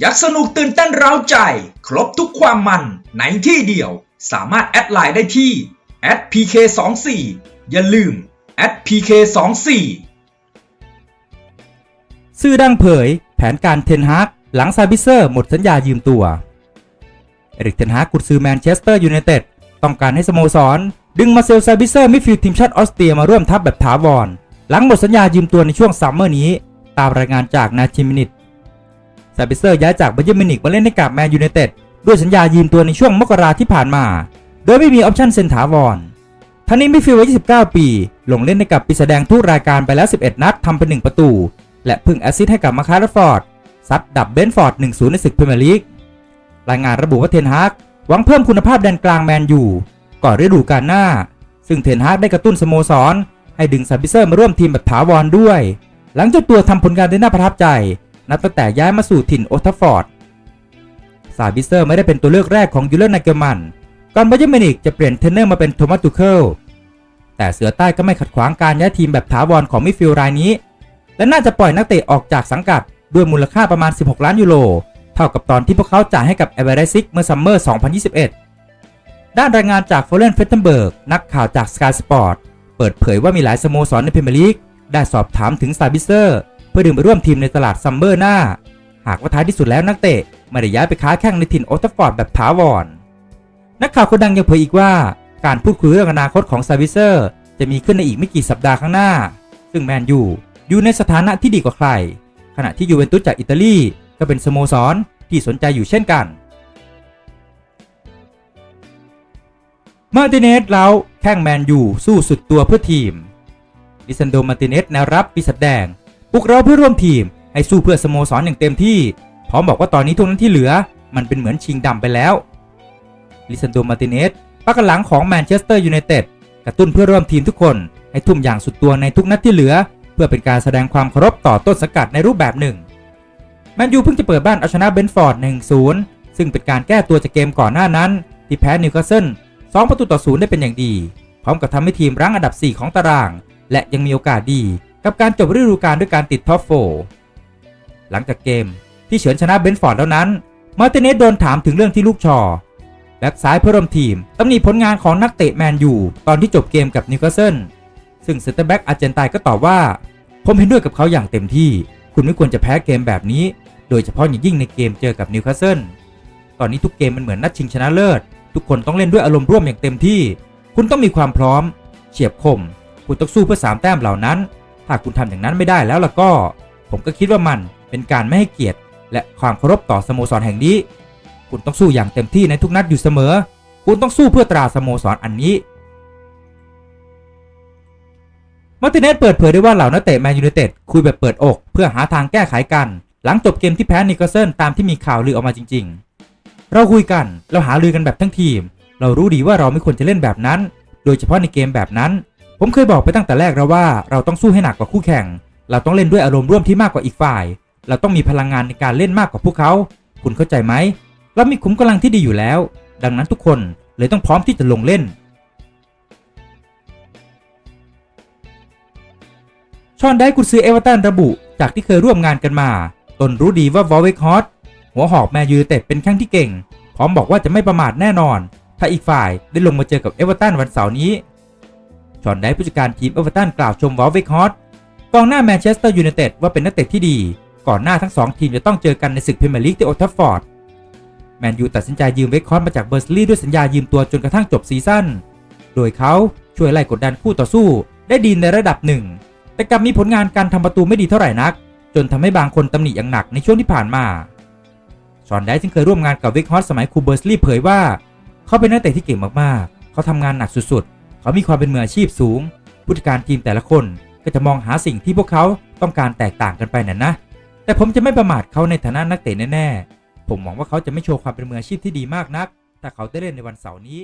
อยากสนุกตื่นเต้นเร้าใจ ครบทุกความมันในที่เดียว สามารถแอดไลน์ได้ที่ @pk24 อย่าลืม @pk24 ซื่อดังเผย แผนการเทนฮากหลังซาบิเซอร์หมดสัญญายืมตัว เอริกเทนฮากกุนซือแมนเชสเตอร์ยูไนเต็ดต้องการให้สโมสร ดึงมาเซลซาบิเซอร์มิดฟิลด์ทีมชาติออสเตรียมาร่วมทัพแบบถาวร หลังหมดสัญญายืมตัวในช่วงซัมเมอร์นี้ ตามรายงานจากนาชิมินิต ซาบิเซอร์ย้ายจากบาเยิร์นมิวนิกมาเล่นให้กับแมนยูไนเต็ดด้วยสัญญายืมตัวในช่วงมกราที่ผ่านมา โดยไม่มีออปชั่นเซ็นถาวรทั้งนี้มิฟิลวัย29 ปี ลงเล่นให้กับปีแสดงทุกรายการไปแล้ว 11 นัดทำไป1ประตู และพึ่งแอสซิสต์ให้กับมาคาร์ฟอร์ดซัดดับเบนฟอร์ด 1-0 ในศึกพรีเมียร์ลีก รายงานระบุว่าเทนฮากหวังเพิ่มคุณภาพแดนกลางแมนยูก่อนฤดูกาลหน้า ซึ่งเทนฮากได้กระตุ้นสโมสร ให้ดึงซาบิเซอร์มาร่วมทีมแบบถาวรด้วย หลังเจ้าตัวทำผลงานได้น่าประทับใจ นับตั้งแต่ย้ายมาสู่ถิ่นโอทัฟฟอร์ดซาบิเซอร์ไม่ได้เป็นตัวเลือกแรกของยูเลอร์นาเกลมัน ก่อนบาเยิร์มินิกจะเปลี่ยนเทรนเนอร์มาเป็นโทมัสตูเคิล แต่เสือใต้ก็ไม่ขัดขวางการย้ายทีมแบบถาวรของมิฟิลด์รายนี้ และน่าจะปล่อยนักเตะออกจากสังกัดด้วยมูลค่าประมาณ 16 ล้านยูโร เท่ากับตอนที่พวกเขาจ่ายให้กับเอเวอเรซิกเมื่อซัมเมอร์ 2021 ด้านรายงานจากโฟเลนเฟตเทนเบิร์กนักข่าวจาก Sky Sport เปิดเผยว่ามีหลายสโมสรในพรีเมียร์ลีกได้สอบถามถึงซาบิเซอร์ เพื่อดึงไปร่วมทีมในตลาดซัมเมอร์หน้า หากว่าท้ายที่สุดแล้วนักเตะไม่ได้ย้ายไปค้าแข่งในถิ่นโอทัฟฟอร์ดแบบถาวร นักข่าวคนดังยังเผยอีกว่า การพูดคุยเรื่องอนาคตของซาบิเซอร์ จะมีขึ้นในอีกไม่กี่สัปดาห์ข้างหน้า ซึ่งแมนยูอยู่ในสถานะที่ดีกว่าใคร ขณะที่ยูเวนตุสจากอิตาลีก็เป็นสโมสรที่สนใจอยู่เช่นกันมาร์ติเนสแล้วแข่งแมนยูสู้สุดตัวเพื่อทีมดิซันโดมาร์ติเนสแนวรับปีศาจแดง ปลุกเราเพื่อร่วมทีมให้สู้เพื่อสโมสรอย่างเต็มที่ พร้อมบอกว่าตอนนี้ทุกนั้นที่เหลือ มันเป็นเหมือนชิงดำไปแล้ว ลิซันโดมาร์ติเนสปักหลังของแมนเชสเตอร์ยูไนเต็ดกระตุ้นเพื่อร่วมทีมทุกคน ให้ทุ่มอย่างสุดตัวในทุกนัดที่เหลือ เพื่อเป็นการแสดงความเคารพต่อต้นสังกัดในรูปแบบหนึ่งแมนยูเพิ่งจะเปิดบ้านเอาชนะเบนฟอร์ด 1-0 ซึ่งเป็นการแก้ตัวจากเกมก่อนหน้านั้น ที่แพ้นิวคาสเซิล 2 ประตูต่อ0ได้เป็นอย่างดี พร้อมกับทำให้ทีมรั้งอันดับ 4 ของตาราง และยังมีโอกาสดี กับการจบฤดูกาลด้วยการติดท็อปโฟหลังจากเกมที่เฉือนชนะเบนฟอร์ดแล้วนั้น มาร์ติเนสโดนถามถึงเรื่องที่ลูกชอแบ็กซ้ายเพื่อร่วมทีมตำหนิผลงานของนักเตะแมนยูตอนที่จบเกมกับนิวคาสเซิลซึ่งเซนเตอร์แบ็กอาร์เจนไตก็ตอบว่า ผมเห็นด้วยกับเขาอย่างเต็มที่ คุณไม่ควรจะแพ้เกมแบบนี้ โดยเฉพาะอย่างยิ่งในเกมเจอกับนิวคาสเซิลตอนนี้ทุกเกมมันเหมือนนัดชิงชนะเลิศ ทุกคนต้องเล่นด้วยอารมณ์ร่วมอย่างเต็มที่ คุณต้องมีความพร้อม เฉียบคม คุณต้องสู้เพื่อสามแต้มเหล่านั้น ถ้าคุณทำอย่างนั้นไม่ได้แล้วล่ะก็ ผมก็คิดว่ามันเป็นการไม่ให้เกียรติ และความเคารพต่อสโมสรแห่งนี้ คุณต้องสู้อย่างเต็มที่ในทุกนัดอยู่เสมอ คุณต้องสู้เพื่อตราสโมสรอันนี้มาร์ติเนสเปิดเผยได้ว่าเหล่านักเตะแมนยูไนเต็ดคุยแบบเปิดอก เพื่อหาทางแก้ไขกัน หลังจบเกมที่แพ้นิวคาสเซิลตามที่มีข่าวลือออกมาจริง ๆ เราคุยกันเราหาลือกันแบบทั้งทีม เรารู้ดีว่าเราไม่ควรจะเล่นแบบนั้น โดยเฉพาะในเกมแบบนั้น ผมเคยบอกไปตั้งแต่แรกแล้วว่าเราต้องสู้ให้หนักกว่าคู่แข่ง เราต้องเล่นด้วยอารมณ์ร่วมที่มากกว่าอีกฝ่าย เราต้องมีพลังงานในการเล่นมากกว่าพวกเขา คุณเข้าใจไหม เรามีขุมกำลังที่ดีอยู่แล้ว ดังนั้นทุกคนเลยต้องพร้อมที่จะลงเล่น ชอนได้กุนซือเอเวอร์ตันระบุ จากที่เคยร่วมงานกันมา ตนรู้ดีว่าวอลเวกฮอตหัวหอกแมนยูไนเต็ดเป็นแข้งที่เก่ง พร้อมบอกว่าจะไม่ประมาทแน่นอน ถ้าอีกฝ่ายได้ลงมาเจอกับเอเวอร์ตันวันเสาร์นี้ ชอนได้ผู้จัดการทีมเอเวอร์ตันกล่าวชมวอลเวกฮอตกองหน้าแมนเชสเตอร์ยูไนเต็ดว่าเป็นนักเตะที่ดี ก่อนหน้าทั้งสองทีมจะต้องเจอกันในศึกพรีเมียร์ลีกที่โอทัฟฟอร์ดแมนยูตัดสินใจยืมเวกฮอตมาจากเบอร์ซลีย์ด้วยสัญญายืมตัวจนกระทั่งจบซีซั่นโดยเขาช่วยไล่กดดันคู่ต่อสู้ ได้ดีในระดับหนึ่งแต่กลับมีผลงานการทำประตูไม่ดีเท่าไหร่นัก จนทำให้บางคนตำหนิอย่างหนักในช่วงที่ผ่านมาชอนได้ซึ่งเคยร่วมงานกับเวกฮอตสมัยคูเบอร์สลีย์เผยว่า เขาเป็นนักเตะที่เก่งมากๆ เขาทำงานหนักสุดๆ เขามีความเป็นมืออาชีพสูง ผู้จัดการทีมแต่ละคนก็จะมองหาสิ่งที่พวกเขาต้องการแตกต่างกันไปนั่นนะ แต่ผมจะไม่ประมาทเขาในฐานะนักเตะแน่ๆ ผมหวังว่าเขาจะไม่โชว์ความเป็นมืออาชีพที่ดีมากนัก ถ้าเขาได้เล่นในวันเสาร์นี้